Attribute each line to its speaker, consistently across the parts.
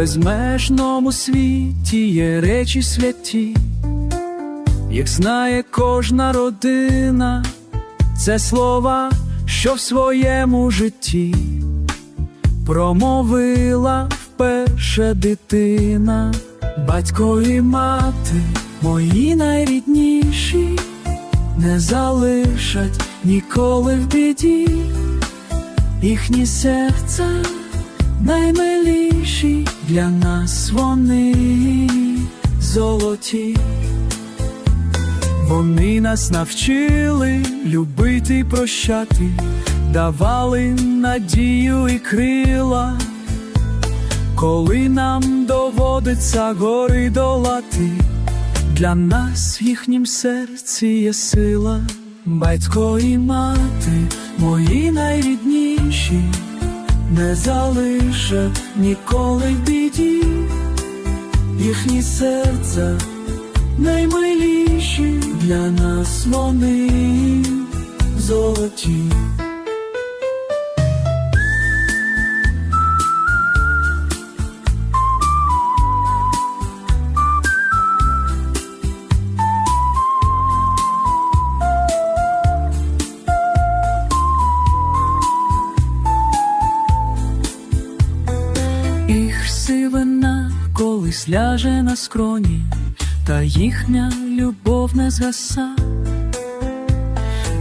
Speaker 1: безмежному світі є речі святі, як знає кожна родина, це слова, що в своєму житті промовила вперше дитина, батько і мати, мої найрідніші, не залишать ніколи в біді, їхні серця наймиліші для нас вони золоті. Вони нас навчили любити й прощати, давали надію і крила, коли нам доводиться гори долати, для нас в їхнім серці є сила, батько і мати, мої найрідніші, не залишать ніколи в біді, їхні серця наймиліші для нас вони золоті. Їх сивина колись ляже на скроні, та їхня любов не згаса.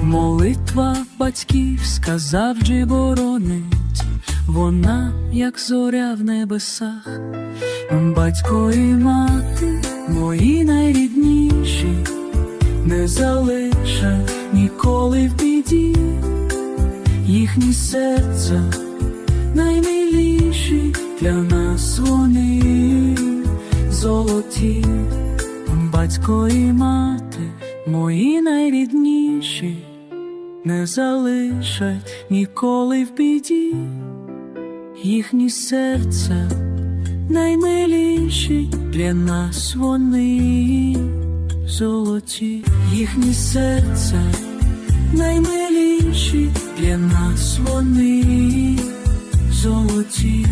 Speaker 1: Молитва батьківська завжди боронить, вона, як зоря в небесах, батько і мати, мої найрідніші, не залишать ніколи в біді, їхні серця наймиліші для нас вони золоті, батько і мати, мої найрідніші, не залишать ніколи в біді, їхні серця наймиліші для нас вони золоті, їхні серця наймиліші для нас вони золоті.